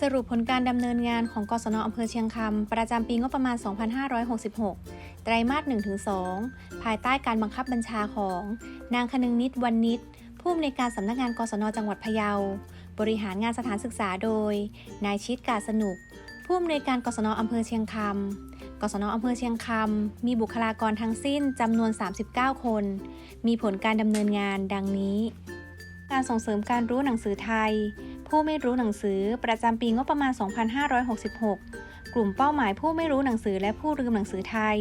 สรุปผลการดำเนินงานของกศนอำเภอเชียงคำ ประจำปีงบประมาณ 2566 ไตรมาส 1-2 ภายใต้การบังคับบัญชาของ นางคนึงนิดวันนิด ผู้อำนวยการสำนักงานกศนจังหวัดพะเยา บริหารงานสถานศึกษาโดย นายชิดกาสนุก ผู้อำนวยการกศนอำเภอเชียงคำ กศนอำเภอเชียงคำ มีบุคลากรทั้งสิ้นจำนวน 39 คน มีผลการดำเนินงานดังนี้ การส่งเสริมการรู้หนังสือไทย ผู้ไม่รู้หนังสือประจำปีงบประมาณ 2566 กลุ่มเป้าหมายผู้ไม่รู้หนังสือและผู้ลืมหนังสือไทย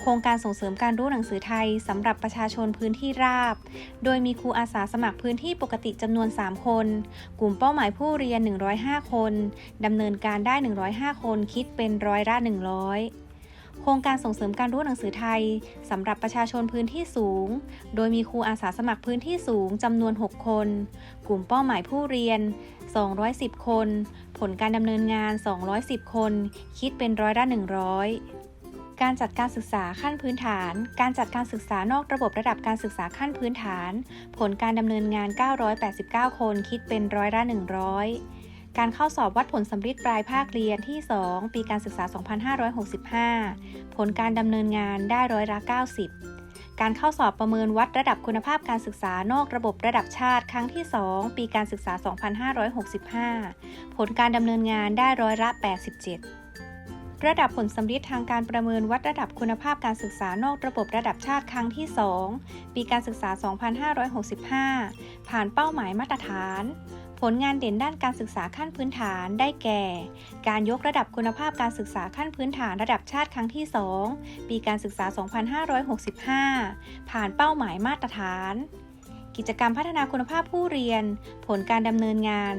โครงการส่งเสริมการรู้หนังสือไทยสำหรับประชาชนพื้นที่ราบ โดยมีครูอาสาสมัครพื้นที่ปกติจำนวน 3 คน กลุ่มเป้าหมายผู้เรียน 105 คนดำเนินการได้ 105 คนคิดเป็นร้อยละ100 ครงการส่งเสริมการรู้หนังสือไทยสำหรับประชาชนพื้นที่สูง โดยมีครูอาสาสมัครพื้นที่สูงจำนวน 6 คน กลุ่มเป้าหมายผู้เรียน 210 คน ผลการดำเนินงาน 210 คน คิดเป็นร้อยละ 100 การจัดการศึกษาขั้นพื้นฐาน การจัดการศึกษานอกระบบระดับการศึกษาขั้นพื้นฐาน ผลการดำเนินงาน 989 คน คิดเป็นร้อยละ 100 การเข้าสอบวัดผลสำริดปลายภาคเรียนที่ 2 ปีการศึกษา 2565 ผลการดำเนินงานได้ร้อยละ 90 การเข้าสอบประเมินวัดระดับคุณภาพการศึกษานอกระบบระดับชาติครั้งที่ 2 ปีการศึกษา 2565 ผลการดำเนินงานได้ร้อยละ 87ระดับผลสำริดทางการประเมินวัดระดับคุณภาพการศึกษานอกระบบระดับชาติครั้งที่ 2 ปีการศึกษา 2565 ผ่านเป้าหมายมาตรฐาน ลงานเด่นด้านการศึกษาขั้นพื้นฐานได้แก่ การยกระดับคุณภาพการศึกษาขั้นพื้นฐานระดับชาติครั้งที่ 2 ปีการศึกษา 2565 ผ่านเป้าหมายมาตรฐาน กิจกรรมพัฒนาคุณภาพผู้เรียน ผลการดำเนินงาน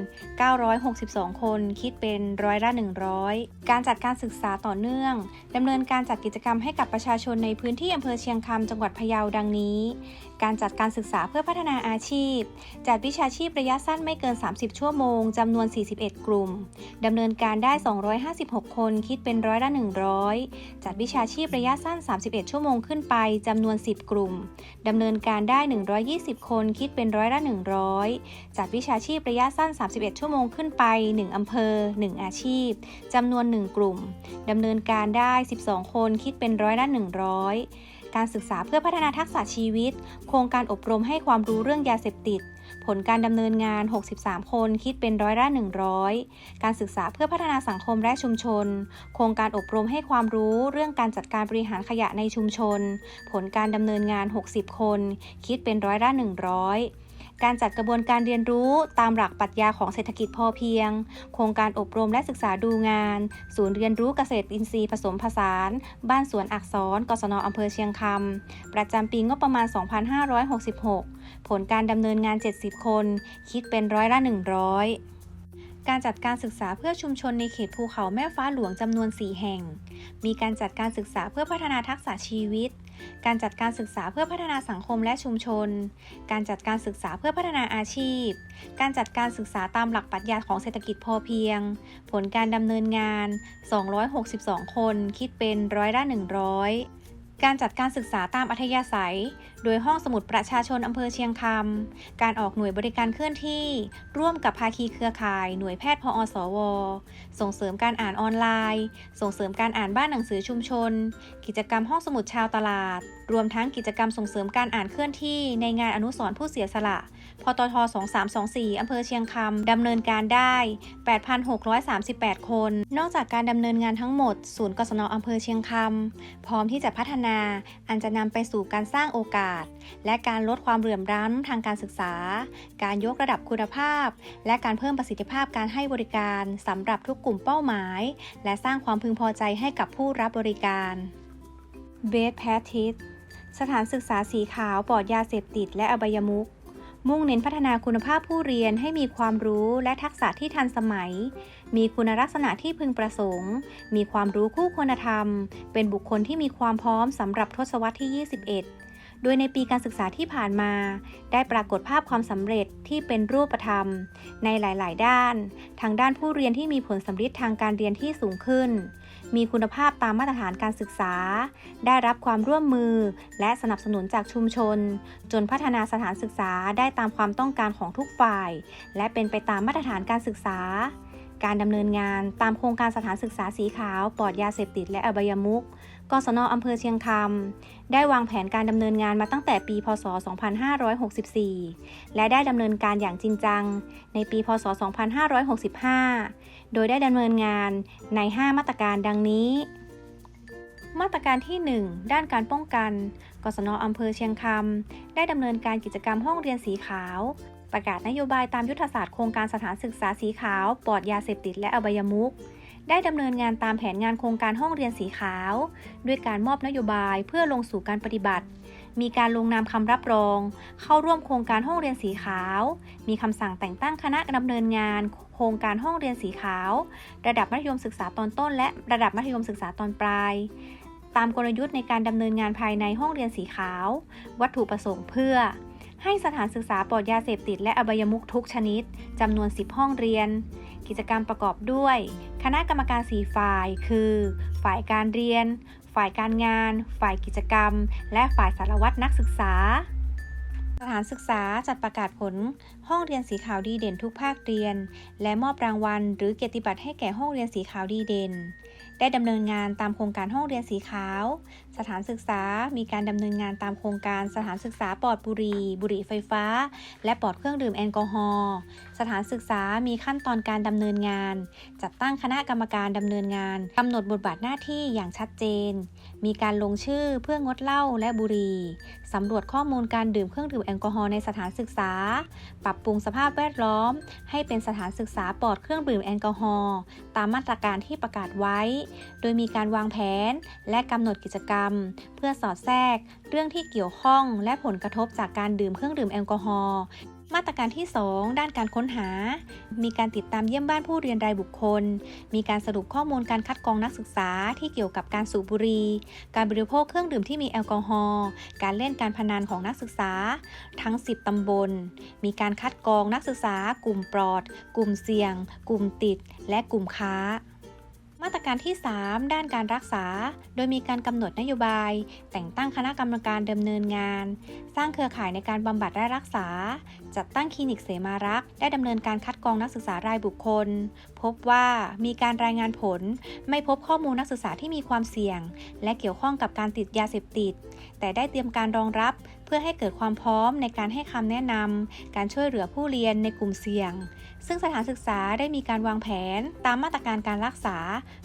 962 คนคิดเป็นร้อยละ 100 การจัดการศึกษาต่อเนื่องดำเนินการจัดกิจกรรมให้กับประชาชนในพื้นที่อำเภอเชียงคำจังหวัดพะเยาดังนี้ การจัดการศึกษาเพื่อพัฒนาอาชีพ จัดวิชาชีพระยะสั้นไม่เกิน 30 ชั่วโมงจำนวน 41 กลุ่มดำเนินการได้ 256 คนคิดเป็นร้อยละ 100 จัดวิชาชีพระยะสั้น 31 ชั่วโมงขึ้นไปจำนวน 10 กลุ่มดำเนินการได้ 120 คนคิดเป็นร้อยละ 100 จัดวิชาชีพระยะสั้น 31 ชั่วโมงขึ้นไป 1 อำเภอ 1 อาชีพ จำนวน 1 กลุ่ม ดำเนินการได้ 12 คนคิดเป็นร้อยละ 100 การศึกษาเพื่อพัฒนาทักษะชีวิต โครงการอบรมให้ความรู้เรื่องยาเสพติด ผลการดำเนินงาน 63 คนคิดเป็นร้อยละ 100 การศึกษาเพื่อพัฒนาสังคมและชุมชน โครงการอบรมให้ความรู้เรื่องการจัดการบริหารขยะในชุมชน ผลการดำเนินงาน 60 คน คิดเป็นร้อยละ 100 การจัดกระบวนการเรียนรู้ตามหลักปรัชญาของเศรษฐกิจพอเพียง โครงการอบรมและศึกษาดูงาน ศูนย์เรียนรู้เกษตรอินทรีย์ผสมผสาน บ้านสวนอักษร กศนอำเภอเชียงคำ ประจำปีงบประมาณ 2566 ผลการดำเนินงาน 70 คน คิดเป็นร้อยละ 100การจัดการศึกษาเพื่อชุมชนในเขตภูเขาแม่ฟ้าหลวงจำนวน 4 แห่ง มีการจัดการศึกษาเพื่อพัฒนาทักษะชีวิต การจัดการศึกษาเพื่อพัฒนาสังคมและชุมชน การจัดการศึกษาเพื่อพัฒนาอาชีพ การจัดการศึกษาตามหลักปรัชญาของเศรษฐกิจพอเพียง ผลการดำเนินงาน 262 คน คิดเป็นร้อยละ100 การจัดการศึกษาตามอัธยาศัย โดยห้องสมุดประชาชนอำเภอเชียงคำ การออกหน่วยบริการเคลื่อนที่ ร่วมกับภาคีเครือข่าย หน่วยแพทย์พอสว ส่งเสริมการอ่านออนไลน์ ส่งเสริมการอ่านบ้านหนังสือชุมชน กิจกรรมห้องสมุดชาวตลาด รวมทั้งกิจกรรมส่งเสริมการอ่านเคลื่อนที่ ในงานอนุสรณ์ผู้เสียสละพตท 2324 อำเภอเชียงคำ ดำเนินการได้ 8,638 คน นอกจากการดำเนินงานทั้งหมด ศูนย์กศนอำเภอเชียงคำ พร้อมที่จะพัฒนาอันจะนำไปสู่การสร้างโอกาส และการลดความเหลื่อมล้ำทางการศึกษา การยกระดับคุณภาพ และการเพิ่มประสิทธิภาพการให้บริการสำหรับทุกกลุ่มเป้าหมาย และสร้างความพึงพอใจให้กับผู้รับบริการเบสแพทิสสถานศึกษาสีขาวปลอดยาเสพติดและอบายมุข มุ่งเน้นพัฒนาคุณภาพผู้เรียนให้มีความรู้และทักษะที่ทันสมัย มีคุณลักษณะที่พึงประสงค์ มีความรู้คู่คุณธรรม เป็นบุคคลที่มีความพร้อมสำหรับทศวรรษที่ 21 โดยในปีการศึกษาที่ผ่านมา ได้ปรากฏภาพความสำเร็จที่เป็นรูปธรรม ในหลาย ๆ ด้าน ทางด้านผู้เรียนที่มีผลสำฤทธิ์ทางการเรียนที่สูงขึ้น มีคุณภาพตามมาตรฐานการศึกษา ได้รับความร่วมมือ และสนับสนุนจากชุมชน จนพัฒนาสถานศึกษาได้ตามความต้องการของทุกฝ่าย และเป็นไปตามมาตรฐานการศึกษา การดำเนินงานตามโครงการสถานศึกษาสีขาวปลอดยาเสพติดและอบายมุกกศนอำเภอเชียงคำ ได้วางแผนการดำเนินงานมาตั้งแต่ปี พศ 2564 และได้ดำเนินการอย่างจริงจัง ในปี พศ 2565 โดยได้ดำเนินงานใน 5 มาตรการดังนี้ มาตรการที่ 1 ด้านการป้องกัน กศนอำเภอเชียงคำได้ดำเนินการกิจกรรมห้องเรียนสีขาว ประกาศนโยบายตามยุทธศาสตร์โครงการสถานศึกษาสีขาวปลอดยาเสพติดและอบายมุข ได้ดำเนินงานตามแผนงานโครงการห้องเรียนสีขาว ด้วยการมอบนโยบายเพื่อลงสู่การปฏิบัติ มีการลงนามคำรับรอง เข้าร่วมโครงการห้องเรียนสีขาว มีคำสั่งแต่งตั้งคณะดำเนินงานโครงการห้องเรียนสีขาว ระดับมัธยมศึกษาตอนต้น และระดับมัธยมศึกษาตอนปลาย ตามกลยุทธ์ในการดำเนินงานภายในห้องเรียนสีขาว วัตถุประสงค์เพื่อ ให้สถานศึกษาปลอดยาเสพติดและอบายมุขทุกชนิดจำนวน 10 ห้องเรียน กิจกรรมประกอบด้วย คณะกรรมการ4ฝ่าย คือ ฝ่ายการเรียน ฝ่ายการงาน ฝ่ายกิจกรรม และฝ่ายสารวัตรนักศึกษา สถานศึกษาจัดประกาศผล ห้องเรียนสีขาวดีเด่นทุกภาคเรียน และมอบรางวัล หรือเกียรติบัตรให้แก่ห้องเรียนสีขาวดีเด่นได้ดำเนินงานตามโครงการห้องเรียนสีขาว สถานศึกษา มีการดำเนินงานตามโครงการสถานศึกษาปลอดบุหรี่บุหรี่ไฟฟ้า และปลอดเครื่องดื่มแอลกอฮอล์สถานศึกษามีขั้นตอนการดำเนินงาน จัดตั้งคณะกรรมการดำเนินงานกำหนดบทบาทหน้าที่อย่างชัดเจน มีการลงชื่อเพื่องดเหล้าและบุหรี่สำรวจข้อมูลการดื่มเครื่องดื่มแอลกอฮอล์ในสถานศึกษา ปรับปรุงสภาพแวดล้อม ให้เป็นสถานศึกษาปลอดเครื่องดื่มแอลกอฮอล์ตามมาตรการที่ประกาศไว้ โดยมีการวางแผนและกำหนดกิจกรรมเพื่อสอดแทรก เรื่องที่เกี่ยวข้องและผลกระทบจากการดื่มเครื่องดื่มแอลกอฮอล์มาตรการที่ 2 ด้านการค้นหา มีการติดตามเยี่ยมบ้านผู้เรียนรายบุคคล มีการสรุปข้อมูลการคัดกรองนักศึกษาที่เกี่ยวกับการสูบบุหรี่ การบริโภคเครื่องดื่มที่มีแอลกอฮอล์ การเล่นการพนันของนักศึกษา ทั้ง 10 ตำบล มีการคัดกรองนักศึกษากลุ่มปลอด กลุ่มเสี่ยง กลุ่มติด และกลุ่มค้า มาตรการที่ 3 ด้านการรักษา โดยมีการกำหนดนโยบาย แต่งตั้งคณะกรรมการดำเนินงาน สร้างเครือข่ายในการบำบัดและรักษา จัดตั้งคลินิกเสมารักษ์ได้ดำเนินการคัดกรองนักศึกษารายบุคคล พบว่ามีการรายงานผล ไม่พบข้อมูลนักศึกษาที่มีความเสี่ยง และเกี่ยวข้องกับการติดยาเสพติด แต่ได้เตรียมการรองรับ เพื่อให้เกิดความพร้อมในการให้คำแนะนำการช่วยเหลือผู้เรียนในกลุ่มเสี่ยง ซึ่งสถานศึกษาได้มีการวางแผนตามมาตรการการรักษา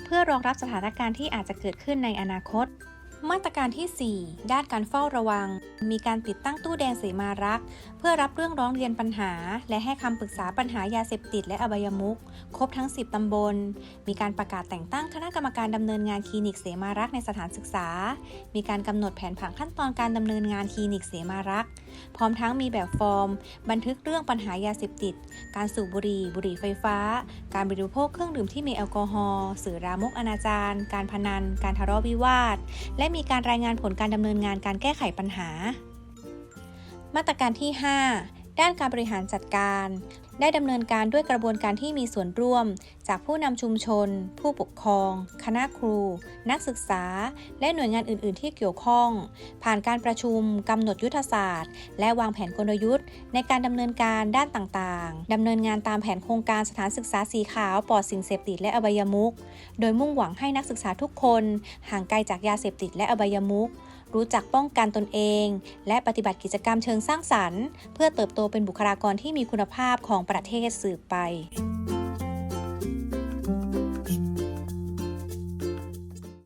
เพื่อรองรับสถานการณ์ที่อาจจะเกิดขึ้นในอนาคต มาตรการที่ 4 ด้านการเฝ้าระวัง มีการติดตั้งตู้แดงเสมารัก เพื่อรับเรื่องร้องเรียนปัญหา และให้คำปรึกษาปัญหายาเสพติดและอบายมุขครบทั้ง 10 ตำบล มีการประกาศแต่งตั้งคณะกรรมการดำเนินงานคลินิกเสมารักในสถานศึกษา มีการกำหนดแผนผังขั้นตอนการดำเนินงานคลินิกเสมารัก พร้อมทั้งมีแบบฟอร์ม บันทึกเรื่องปัญหายาเสพติด การสูบบุหรี่ บุหรี่ไฟฟ้า การบริโภคเครื่องดื่มที่มีแอลกอฮอล์สื่อรามกอนาจารการพนัน การทะเลาะวิวาท และมีการรายงานผลการดำเนินงานการแก้ไขปัญหา มาตรการที่ 5 ด้านการบริหารจัดการ ได้ดำเนินการด้วยกระบวนการที่มีส่วนร่วม จากผู้นำชุมชน ผู้ปกครอง คณะครู นักศึกษา และหน่วยงานอื่น ๆ ที่เกี่ยวข้อง ผ่านการประชุมกำหนดยุทธศาสตร์ และวางแผนกลยุทธ์ ในการดำเนินการด้านต่างๆดำเนินงานตามแผนโครงการสถานศึกษาสีขาวปลอดสิ่งเสพติดและอบายมุขโดยมุ่งหวังให้นักศึกษาทุกคน ห่างไกลจากยาเสพติดและอบายมุข รู้จักป้องกันตนเอง และปฏิบัติกิจกรรมเชิงสร้างสรรค์ เพื่อเติบโตเป็นบุคลากรที่มีคุณภาพของประเทศสืบไป